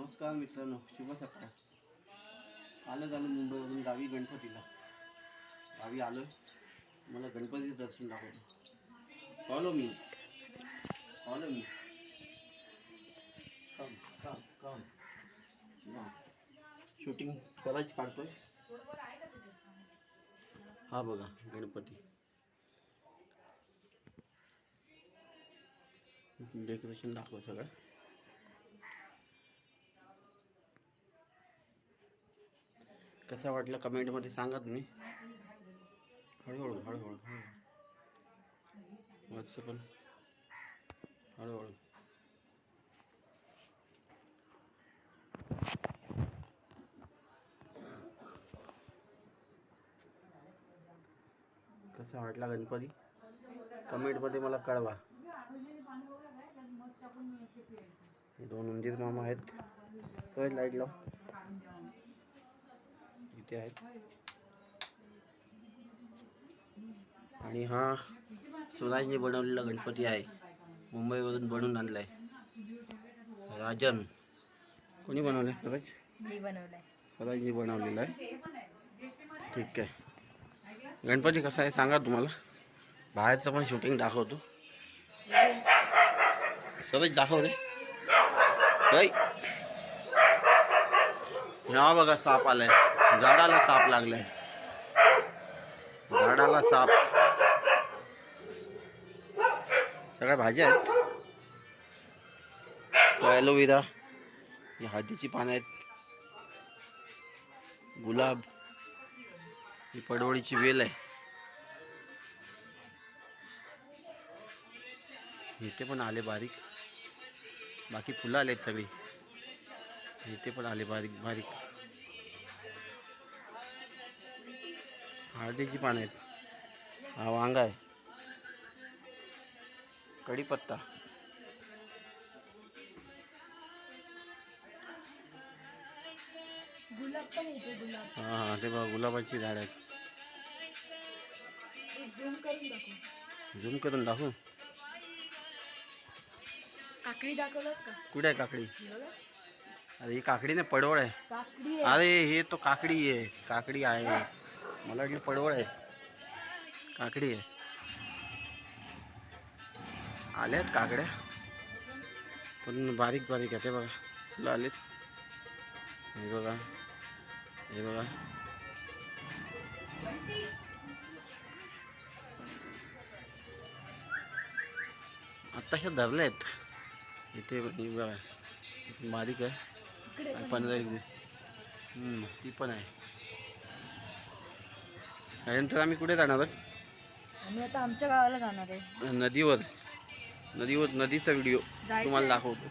नमस्कार मित्रांनो, शुभ सकाळ. कालच आलो मुंबईवरून गावी गणपतीला. गावी आलो मला गणपतीचं दर्शन दाखवतो. फॉलो मी फॉलो मी कम कम कम शूटिंग करायची काढतोय. हा बघा, गणपती. डेकोरेशन दाखव सगळं. कसा वाटलं कमेंटमध्ये सांगा तुम्ही. हळूहळू हळूहळू. हळू मस्त पण. हळूहळू. कसा वाटला गणपती? कमेंटमध्ये मला कळवा. हे दोन उंदीर मामा आहेत. लाइट लाव इथे आहेत. आणि हा स्वराजने बनवलेला गणपती आहे. मुंबईवरून बनवून आणलाय. राजन. कोणी बनवलाय स्वराज स्वराजने बनवलेला आहे. ठीक आहे. गणपती कसा आहे सांगा तुम्हाला. बाहेरचं पण शूटिंग दाखवतो. स्वराज दाखव रे. हा बघा साप आलाय. झाडाला साप लागलाय. झाडाला साप. सगळ्या भाज्या आहेत. ॲलोवेरा ही हळदीची पानं आहेत. गुलाब ही पडवळीची वेल आहे. इथे पण आले बारीक. बाकी फुलं आले आहेत सगळी इथे पण आले बारीक बारीक. हळदीची पानं आहेत. हा वांगा आहे. कढीपत्ता. हा हा ते बघा गुलाबाची झाड आहेत. झूम करून दाखव. काकडी दाखवलं का? कुठे आहे काकडी. अरे ही काकडी नाही पडवळ आहे. अरे हे तो काकडी आहे. काकडी आहे. मला वाटलं पडवळ आहे. काकडी आहे. आल्यात काकड्या. पण बारीक बारीक आहे ते बघा. फुलं आलेत. हे बघा. हे बघा. आत्ताशा धरल्या आहेत. इथे हे बघा. बारीक आहे. पंधरा ती पण आहे. त्यानंतर आम्ही कुठे जाणार? आहोत आम्ही आता आमच्या गावाला जाणार आहे. नदीवर. नदीवर नदीचा व्हिडिओ तुम्हाला. दाखवतो.